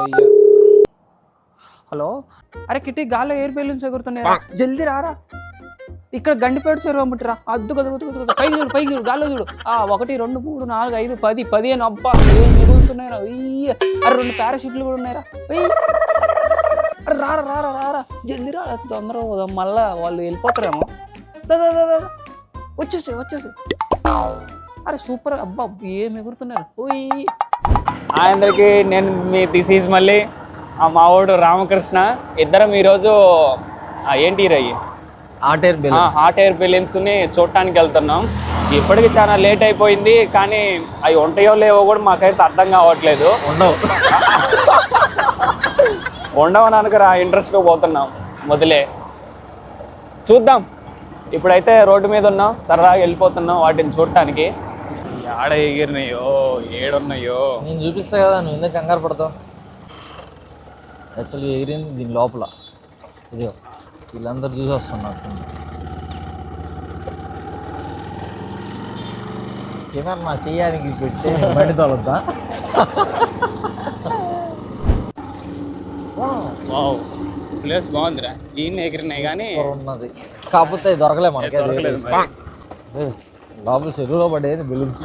అయ్యా హలో? అరే కిట్టి గాల్లో ఎయిర్ బెలూన్స్ ఎగురుతున్నాయి జల్దీ రారా. ఇక్కడ గండిపేట చెరువు అమ్ముట్రా. అద్దు కదు కదు కదు పైకి చూడు పైకి చూడు గాల్లో చూడు. ఆ ఒకటి రెండు మూడు నాలుగు ఐదు పది పదిహేను. అబ్బా ఏం మిగులుతున్నాయిరా అయ్య. అరే రెండు పారాషూట్లు కూడా ఉన్నాయిరా. అరే రారా రారా రారా. జల్దీ రా తొందరగా పోదాం. మళ్ళా వాళ్ళు వెళ్ళిపోతారేమో. దా, దా, దా, దా, దా. వచ్చేసి వచ్చేసి అరే సూపర్. అబ్బా ఏం ఎగురుతున్నారు ఓయ్ అందరికి నేను మీ దిస్ ఈజ్ మళ్ళీ మావాడు రామకృష్ణ. ఇద్దరం ఈరోజు ఏంటి రయ్యి హాట్ ఎయిర్ బెలూన్ హాట్ ఎయిర్ని చూడటానికి వెళ్తున్నాం. ఇప్పటికి చాలా లేట్ అయిపోయింది కానీ అవి ఉంటాయో లేవో కూడా మాకైతే అర్థం కావట్లేదు. ఉండవు. ఉండవనానికి రా ఇంట్రెస్ట్ పోతున్నాం. మొదలే చూద్దాం. ఇప్పుడైతే రోడ్డు మీద ఉన్నాం సరదాగా వెళ్ళిపోతున్నాం వాటిని చూడటానికి. ఆడ ఎగిరినాయో ఏడున్నాయో నేను చూపిస్తా కదా నువ్వు ఎందుకు కంగారు పడతావు? యాక్చువల్లీ ఎగిరింది దీని లోపల. ఇదిగో వీళ్ళందరూ చూసి వస్తున్నారు. కెమెరా నా చెయ్యానికి పెడితే నేను బండి తోలొద్దా? వావ్ ప్లేస్ బాగుందిరా. ఈయన ఎగిరినాయి కానీ ఉన్నది కాకపోతే ఇది దొరకలే మనకి దొరకలేదు లోపల చెరువులో పడేది బెలూన్స్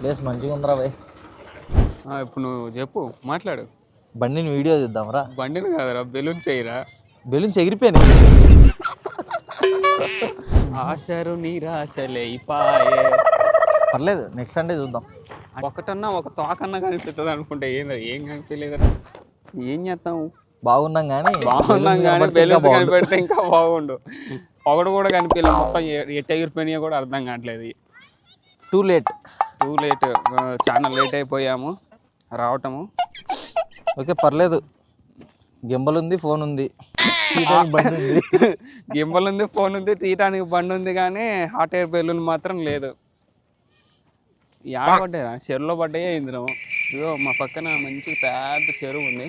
ప్లేస్ మంచిగా ఉందిరా భయ్ ఇప్పుడు నువ్వు చెప్పు మాట్లాడు. బండిని వీడియో తీద్దాంరా. బండిని కాదురా బెలూన్ చేయరా. బెలూన్స్ ఎగిరిపోయినాయి ఆశరు నిరాశలే పర్లేదు నెక్స్ట్ సండే చూద్దాం. ఒకటన్నా ఒక తోకన్నా కనిపిస్తుంది అనుకుంటే ఏంది ఏం కనిపించలేదురా ఏం చేస్తాం బాగున్నాం కానీ బాగున్నాం కానీ బెలూన్స్ కనిపెడితే ఇంకా బాగుండు. ఒకటి కూడా కనిపించలేదు మొత్తం ఎ- ఎట్ట ఎగిరిపోయినాయో కూడా అర్థం కావట్లేదు టూ లేట్ టూ లేట్ చాలా లేట్ అయిపోయాము రావటము. ఓకే పర్లేదు. గింబల్ ఉంది ఫోన్ ఉంది బండి ఉంది గింబల్ ఉంది ఫోన్ ఉంది తీయటానికి బండి ఉంది కానీ హాట్ ఎయిర్ బెలూన్ మాత్రం లేదు. యాడ పడ్డాయా? చెరువులో పడ్డాయే ఇందులో ఇదిగో మా పక్కన మంచి పెద్ద చెరువు ఉంది.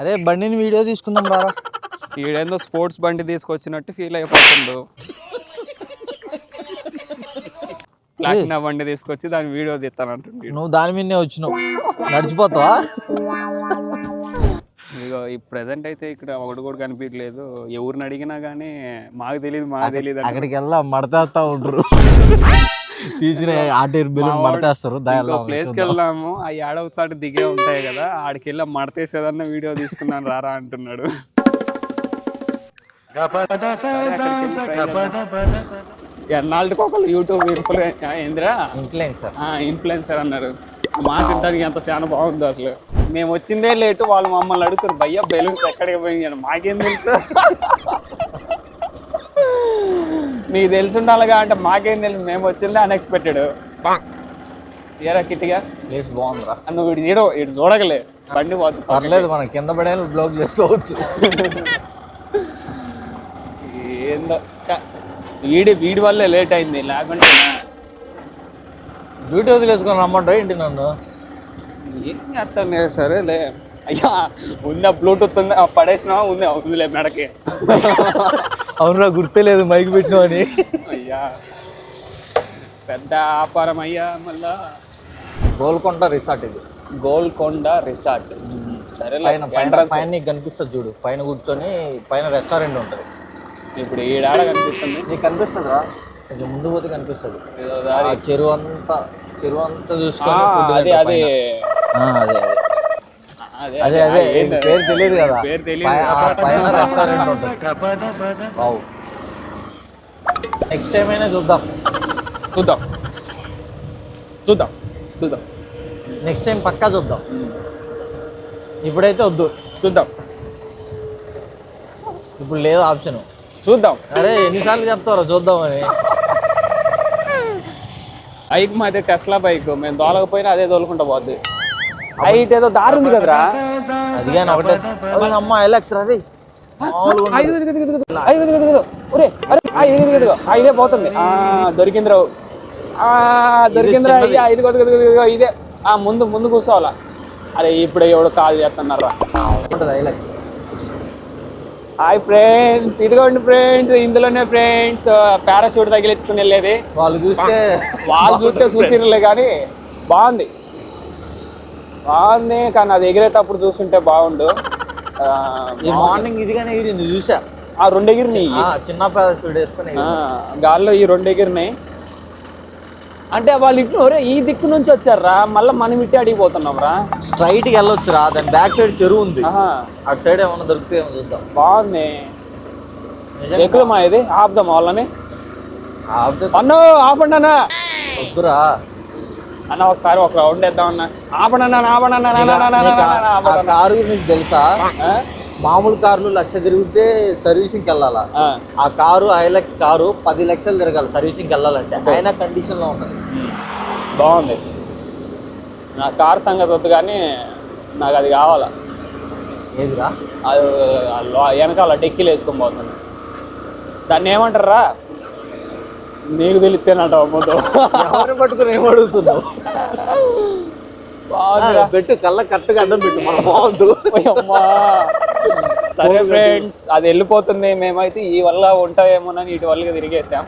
అరే బండిని వీడియో తీసుకుందాం రారా. ఈడేందో స్పోర్ట్స్ బండి తీసుకొచ్చినట్టు ఫీల్ అయిపోతుండు. ప్లాటినా బండి తీసుకొచ్చి దాని వీడియో తీస్తానంటుంది నువ్వు దాని మీదనే వచ్చినావు. నడిచిపోతావా? ఇదిగో ఈ ప్రెసెంట్ అయితే ఇక్కడ ఒకటి కూడా కనిపించలేదు. ఎవరిని అడిగినా కానీ మాకు తెలియదు మాకు తెలియదు. అక్కడికి వెళ్దా మడతేస్తా ఉంటారు తీసిన ఆటేరు బెలూన్ మడతేస్తారు ప్లేస్కి ఆ ఏడవ చాటు దిగే ఉంటాయి కదా ఆడికి వెళ్ళి మడతేసేదన్న వీడియో తీసుకున్నాను రారా అంటున్నాడు. ఎన్నాళ్ళకి ఒకళ్ళు యూట్యూబ్ ఏందిరా? ఇన్ఫ్లుయెన్సర్ ఇన్ఫ్లుయెన్సర్ అన్నారు. ఆ మాట వినడానికి ఎంత చాలా బాగుందో అసలు. మేము వచ్చిందే లేటు వాళ్ళు మమ్మల్ని అడుగుతారు భయ్య బెలూన్స్ ఎక్కడికి పోయింది మాకేం తెలుసు? నీకు తెలిసి ఉండాలిగా అంటే మాకేం తెలుసు మేము వచ్చిందే అన్ఎక్స్పెక్టెడ్ ఏరా కిట్టిగా? ప్లేస్ బాగుందిరా. నువ్వు వీడు నీడో ఇటు చూడగలే. బండి పోతుంది పర్లేదు మనం కింద పడే బ్లాగ్ చేసుకోవచ్చు. ఏందో వీడి వీడి వల్లే లేట్ అయింది లేకుంటే డ్యూటీ వదిలేసుకొని రమ్మంటావు ఏంటి నన్ను? ఏం చేస్తాను సరేలే. అయ్యా ఉందా బ్లూటూత్ ఉందా? ఆ, పడేసినావా? ఉంది? ఉందిలే మెడకి. అవునరా గుర్తే లేదు మైక్ పెట్టినావు అని అయ్యా పెద్ద వ్యాపారం అయ్యా మళ్ళా. గోల్కొండ రిసార్ట్ ఇది. గోల్కొండ రిసార్ట్. సరేలే పైన పైన. పైన నీకు కనిపిస్తుంది చూడు. పైన కూర్చొని పైన రెస్టారెంట్ ఉంటుంది. ఇప్పుడు ఈడాడ కనిపిస్తుంది? నీకు కనిపిస్తుందా కొంచెం ముందు పోతే కనిపిస్తుంది. ఆ చెరువు అంతా చెరువు అంతా చూసుకొని అదే అదే అదే. అదే అదే? పేరు తెలియదు కదా. పేరు తెలియదు పైన రెస్టారెంట్ ఉంటుంది. వావ్. నెక్స్ట్ టైం అయినా చూద్దాం. చూద్దాం. చూద్దాం. చూద్దాం. నెక్స్ట్ టైం పక్కా చూద్దాం. ఇప్పుడైతే వద్దు. చూద్దాం. ఇప్పుడు లేదు ఆప్షన్. చూద్దాం. అరే ఎన్నిసార్లు చెప్తారో చూద్దామని బైక్ మాది టెస్లా బైక్. మేము దోలకపోయినా అదే దోలుకుంటా పోద్ది. హైట్ ఏదో దారి ఉంది కదరా? అది కానీ ఒకటే. అమ్మ ఎలక్స్ రీ. ఐదు. ఐదు పోతుంది. ఆ దొరికింది రావు ఆ దొరికిందిరా. అయ్యా ఇదిగో, ఇదిగో, ఇదే. ఆ ముందు ముందు కూర్చోవాలా? అరే ఇప్పుడు ఎవడు కాల్ చేస్తున్నారా? ఉంటుంది ఐలక్స్ హాయ్ ఫ్రెండ్స్ ఇదిగోండి ఫ్రెండ్స్ ఇందులోనే ఫ్రెండ్స్ పారాషూట్ తగిలించుకుని వెళ్ళేది. వాళ్ళు చూస్తే వాళ్ళు చూస్తే చూసిరలే కానీ బాగుంది. బాగుంది కానీ అది ఎగిరేటప్పుడు చూస్తుంటే బాగుండు. ఈ మార్నింగ్ ఇదిగానే ఎగిరింది చూసా. ఆ రెండు ఎగిరినాయి. ఆ, చిన్న పారాషూట్ వేసుకొని ఆ, గాల్లో ఈ రెండు ఎగిరినాయి. అంటే వాళ్ళు ఇట్లు ఒరే ఈ దిక్కు నుంచి వచ్చారా? మళ్ళీ మనం ఇట్టే అడిగిపోతున్నాం రా. స్ట్రైట్కి వెళ్ళొచ్చు రా దాని బ్యాక్ సైడ్ చెరువు ఉంది. ఆహా, అటు సైడ్ ఏమన్నా దొరికితే ఏమో చూద్దాం. బాగుంది. నిజంగా? ఎక్కుదామా ఇది? ఆపుదాం వాళ్ళని? ఆపితే అన్న ఆపండి అన్న. వద్దురా. అన్న ఒకసారి ఒక రౌండ్ వేద్దాం అన్న. కారు నీకు తెలుసా? మామూలు కార్లు లక్ష తిరిగితే సర్వీసింగ్కి వెళ్ళాలా? ఆ, కారు హైలక్స్ కారు పది లక్షలు తిరగాలి సర్వీసింగ్కి వెళ్ళాలంటే. అయినా కండిషన్లో ఉన్నది ఉమ్, బాగుంది. నా కార్ సంగతి వద్దు కానీ నాకు అది కావాలా? ఏదిరా? అది వెనకాల డెక్కీలు వేసుకొని పోతుంది దాన్ని ఏమంటారా నీకు తెలిస్తేనంట అమ్మతో. ఎవరిని పట్టుకుని ఏం అడుగుతున్నావు? పెట్టు కళ్ళ కరెక్ట్గా అడ్డం పెట్టు మన బాగుంది. సరే ఫ్రెండ్స్ అది వెళ్ళిపోతుంది మేమైతే ఈ వల్ల ఉంటాయేమోనని ఇటు వల్లగా తిరిగేసాం.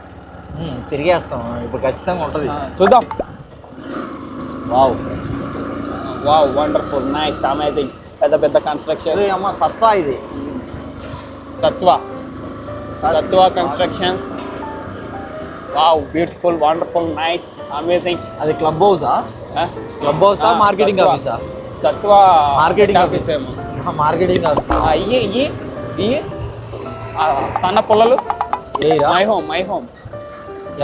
తిరిగేస్తాం. ఇప్పుడు ఖచ్చితంగా ఉంటది. చూద్దాం. Wow. Wow wonderful nice amazing. పెద్ద పెద్ద కన్స్ట్రక్షన్ అమ్మ సత్తా ఇది. Satva. Satva constructions wow beautiful wonderful nice amazing అది క్లబ్ హౌసా క్లబ్ హౌసా మార్కెటింగ్ ఆఫీసా సత్వ మార్కెటింగ్ ఆఫీస్ ఏమో. మార్కెటింగ్ ఆఫీస్ ఇయ్యి ఇయ్యి ఇయ్యి ఆ, సన్న పొల్లలు? మై హోమ్ మై హోమ్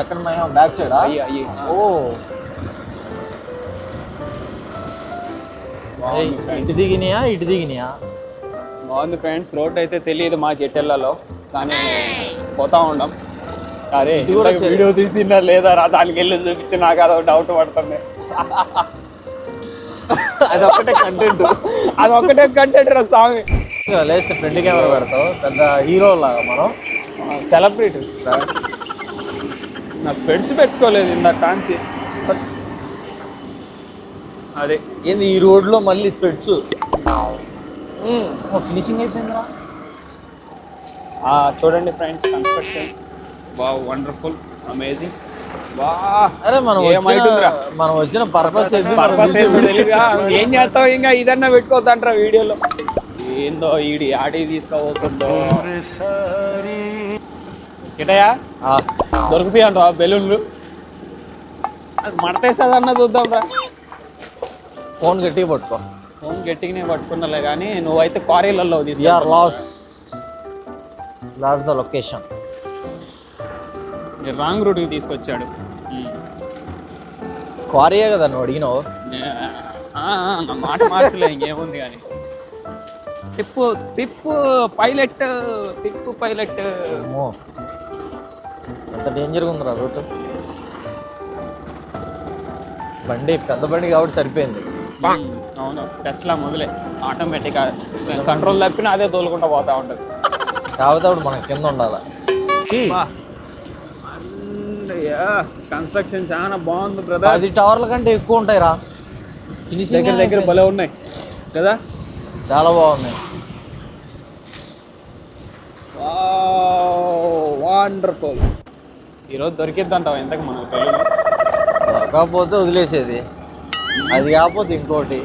ఎక్కడ మేము బ్యాక్ సైడా అయ్యి అయ్యి ఓ. ఇటు దిగినాయా ఇటు దిగినాయా? బాగుంది ఫ్రెండ్స్ రోడ్ అయితే తెలియదు మాకు ఎటు వెళ్ళాలో కానీ పోతా ఉండం. అరే వీడియో తీసిందా లేదా రా దానికి వెళ్ళి చూపించి నాకు అదో డౌట్ పడుతుంది. అది ఒకటే కంటెంట్ అది ఒకటే కంటెంట్ రా స్వామి. లేస్తే ఫ్రంట్ కెమెరా పెడతావు. పెద్ద హీరో లాగా మనం. సెలబ్రిటీస్ నా స్పెడ్స్ పెట్టుకోలేదు ఇందా టాంచి అదే. ఏంది ఈ రోడ్లో మళ్ళీ స్పెడ్స్ ఫినిషింగ్ అయిపోయిందిరా. చూడండి ఫ్రెండ్స్ కన్స్ట్రక్షన్స్ బా వండర్ఫుల్ అమేజింగ్. వా అరే మనం వచ్చిన? మనం వచ్చిన పర్పస్ ఏంది? పర్పస్. ఏం చేస్తావు? ఇంకా ఇదన్నా పెట్టుకోవద్దంటారా వీడియోలో. ఏందో ఈడి ఆడి తీసుకోబోతుందో కిటయా ఆ, దొరుకుతాయి అంట బెలూన్లు. మడతేస్తుందన్న చూద్దాం రా ఫోన్ గట్టిగా పట్టుకో. ఫోన్ గట్టిగానే పట్టుకున్నలే కానీ నువ్వైతే క్వారీలలో ఆర్ తీసుకో lost lost the location wrong రూట్కి తీసుకొచ్చాడు. క్వారీయే కదా నువ్వు అడిగినావు? ఆ, ఆ, నా మాట మార్చలే ఇంకేముంది కానీ. తిప్పు తిప్పు పైలట్ తిప్పు పైలట్. ఎంత డేంజర్గా ఉందిరా రూట్. బండి పెద్ద బండి కాబట్టి సరిపోయింది. అవును టెస్లా మొదలే. ఆటోమేటిక్ కంట్రోల్ తప్పినా అదే తోలుకుంటా పోతా ఉంటుంది. కాకపోతే అప్పుడు మనకి కింద ఉండాలి? కన్స్ట్రక్షన్ చాలా బాగుంది బ్రదర్ పది టవర్ల కంటే ఎక్కువ ఉంటాయి రా ఫినిషింగ్ దగ్గర దగ్గర భలే ఉన్నాయి కదా? చాలా బాగున్నాయి. వండర్ఫుల్ ఈరోజు దొరికిద్దంటావు ఎంతకు మనకు తెలియదు కాకపోతే వదిలేసేది. అది కాకపోతే ఇంకోటి.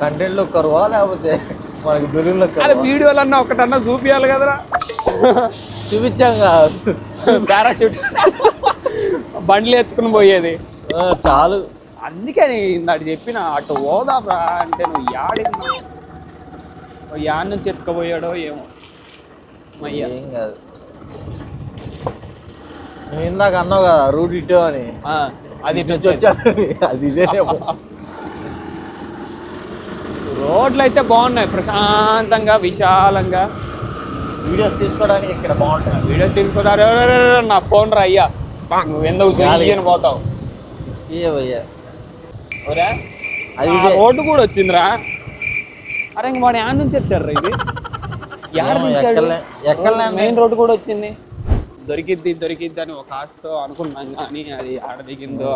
కంటెంట్లో కరువా లేకపోతే మనకి బెలూన్లో అరే కరువా? వీడియోలన్నా ఒకటన్నా చూపియాలి కదరా. చూపించాం పారాషూట్. బండ్లు ఎత్తుకుని పోయేది. చాలు. అందుకే నేను ఇందాక చెప్పిన అటు పోదాంరా అంటే నువ్వు యాడి యాడ్ నుంచి ఎత్తుకుపోయాడో ఏమో. ఏం కాదు. నువ్వు ఇందాక అన్నావు కదా రూట్ ఇటో అని. ఆ, అది ఇటు. వచ్చాను. అది ఇదేనేమో రోడ్లు అయితే బాగున్నాయి ప్రశాంతంగా విశాలంగా. వీడియోస్ తీసుకోవడానికి ఇక్కడ బాగుంటుంది. వీడియోస్ తీసుకున్నారు నా ఫోన్ రా అయ్యా. నువ్వు ఎందుకు చెయ్యని పోతావు? సిక్స్టీ అయ్యా ఒరే అది ఇదే. రోడ్డు కూడా వచ్చిందిరా. అరే ఇంక వాడు యాడ్ నుంచి ఎత్తారు ఇది? యాడ్ నుంచి ఎక్కలే అండి. మెయిన్ రోడ్డు కూడా వచ్చింది. దొరికిద్ది దొరికిద్ది అని ఒక ఆశతో అనుకున్నాం కానీ అది ఆడ దిగిందో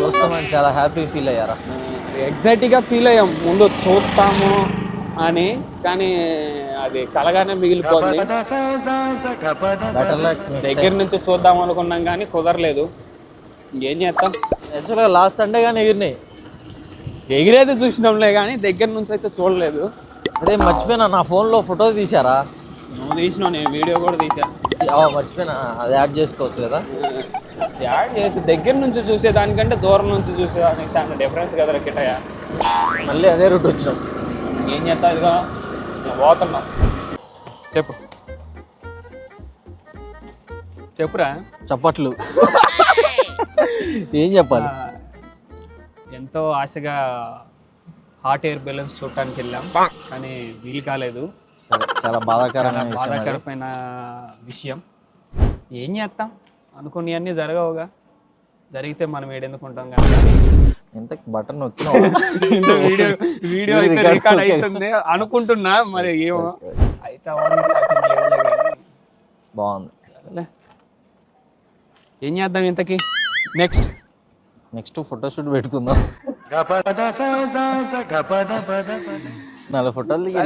చూస్తామని చాలా హ్యాపీ ఫీల్ అయ్యారా? ఎగ్జైటీగా ఫీల్ అయ్యాం. ముందు చూస్తాము. అని కానీ అది కలగానే మిగిలిపోయింది దగ్గర నుంచి చూద్దాం అనుకున్నాం కానీ కుదరలేదు. ఇంకేం చేస్తాం? యాక్చువల్గా లాస్ట్ సండే కానీ ఎగిరినాయి. ఎగిరేది చూసినాంలే కానీ దగ్గర నుంచి అయితే చూడలేదు. అదే మర్చిపోయినా నా ఫోన్లో ఫోటో తీసారా నువ్వు తీసినావు నేను వీడియో కూడా తీసాను ఆ, మర్చిపోయినా అది యాడ్ చేసుకోవచ్చు కదా. యాడ్ చేసి దగ్గర నుంచి చూసే దానికంటే దూరం నుంచి చూసేదానికి చాలా డిఫరెన్స్ కదా కిటయా మళ్ళీ అదే రూట్ వచ్చినాం. ఏం చేస్తా ఇదిగా? నేను పోతున్నా. చెప్పు. చెప్పురా? చప్పట్లు. ఏం చెప్పాలి? ఎంతో ఆశగా హాట్ ఎయిర్ బెలూన్స్ చూడటానికి వెళ్ళాం. కానీ వీలు కాలేదు. సరే చాలా బాధాకరమైన. బాధాకరమైన విషయం. ఏం చేస్తాం? అనుకున్నవన్నీ జరగవుగా. జరిగితే మనం ఏడెందుకుంటాం కదా ఎంత బటన్ నొక్కినావు వీడియో వీడియో అయితే రికార్డ్ అవుతుంది అనుకుంటున్నా మరి ఏమో. అయితే. బాగుంది. ఏం చేద్దాం ఇంతకి? నెక్స్ట్ నెక్స్ట్ ఫోటోషూట్ పెట్టుకుందాం. నాలుగు ఫోటోలు దిగి ఆ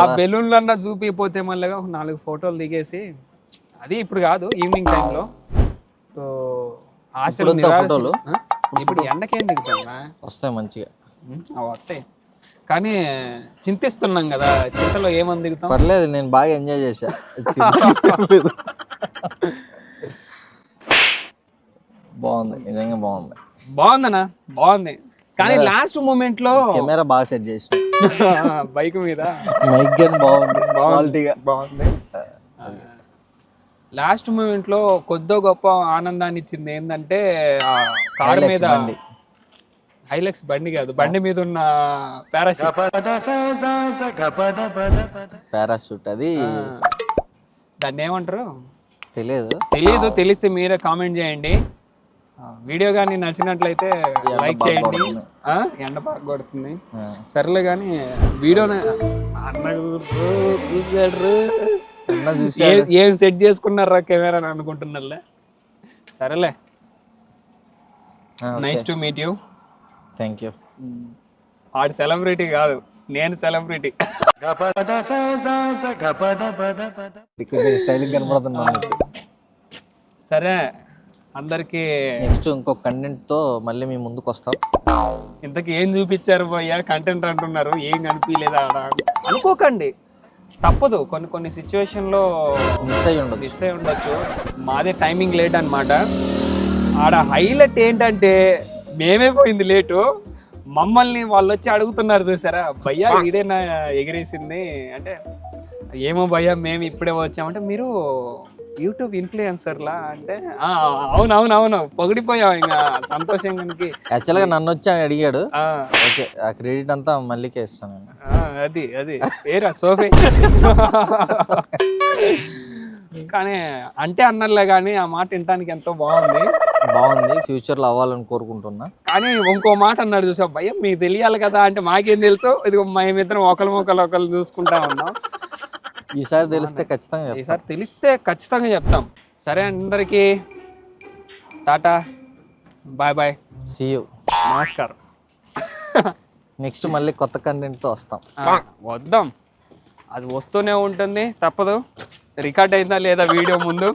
కదా. బెలూన్లు అన్నా చూపిపోతే మళ్ళీ నాలుగు ఫోటోలు దిగేసి అది ఇప్పుడు కాదు ఈవినింగ్ టైంలో సో ఆశలు ఫోటోలు? ఇప్పుడు ఎండకేం దిగుతామా వస్తాయి మంచిగా. అవి వస్తాయి. కానీ చింతిస్తున్నాం కదా చింతలో ఏమని దిగుతాం పర్లేదు నేను బాగా ఎంజాయ్ చేశా. బాగుంది నిజంగా బాగుంది. బాగుందనా? బాగుంది. కానీ లాస్ట్ మూమెంట్లో కెమెరా బాగా సెట్ చేసిన. బైక్ మీద. మైక్ బాగుంది క్వాలిటీగా బాగుంది. లాస్ట్ మూమెంట్లో కొద్దో గొప్ప ఆనందాన్ని ఇచ్చింది ఏంటంటే ఆ కారు మీద. హైలెక్స్ బండి కాదు బండి మీద ఉన్న పారాషూట్. పారాషూట్ అది. దాన్ని ఏమంటారు? తెలియదు తెలీదు తెలిస్తే మీరే కామెంట్ చేయండి. వీడియో కానీ నచ్చినట్లయితే లైక్ చేయండి. ఎండ బాగా కొడుతుంది. సర్లే కానీ వీడియో అన్న చూసాడు ఏ- ఏం సెట్ చేసుకున్నారా కెమెరా అని అనుకుంటున్నారులే సరేలే. Nice to meet you thank you ఆడు సెలబ్రిటీ కాదు నేను సెలబ్రిటీ. స్టైల్ కనబడుతున్నాను సరే అందరికి నెక్స్ట్ ఇంకో కంటెంట్తో మళ్ళీ మీ ముందుకు వస్తాం. ఇంతకీ ఏం చూపించారు పోయా కంటెంట్ అంటున్నారు ఏం కనిపించలేదా ఆడ? అనుకోకండి. తప్పదు. కొన్ని కొన్ని situation లో మిస్ అయ్యి ఉండదు మిస్ అయి ఉండొచ్చు. మాదే టైమింగ్ లేట్ అన్నమాట. ఆడ హైలైట్ ఏంటంటే మేమే పోయింది లేటు మమ్మల్ని వాళ్ళు వచ్చి అడుగుతున్నారు చూసారా? భయ్యా ఈడేనా ఎగిరేసింది? అంటే ఏమో భయ్యా మేము ఇప్పుడే వచ్చామంటే మీరు యూట్యూబ్ ఇన్ఫ్లుయెన్సర్లా అంటే "ఆ, అవును అవును అవును పొగిడిపోయాం ఇంకా సంతోషంగానికి. యాక్చువల్గా నన్ను వచ్చి అని అడిగాడు. ఆ, ఓకే ఆ క్రెడిట్ అంతా మళ్ళీకే ఇస్తాను అది అది. ఏరా సోఫే? కానీ అంటే అన్నర్లే కానీ ఆ మాట వినటానికి ఎంతో బాగుంది. బాగుంది. ఫ్యూచర్లో అవ్వాలని కోరుకుంటున్నా. కానీ ఇంకో మాట అన్నాడు చూసా భయం మీకు తెలియాలి కదా అంటే మాకేం తెలుసు? ఇది మేమిద్దరం ఒకరి మొక్కలు ఒకరు చూసుకుంటా ఉన్నాం. ఈసారి తెలిస్తే ఖచ్చితంగా. ఈసారి తెలిస్తే ఖచ్చితంగా చెప్తాం. సరే అందరికీ టాటా బాయ్ బాయ్. You. నమస్కారం. నెక్స్ట్ మళ్ళీ కొత్త కంటెంట్తో వస్తాం. వద్దాం. అది వస్తూనే ఉంటుంది తప్పదు. రికార్డ్ అయిందా లేదా వీడియో ముందు?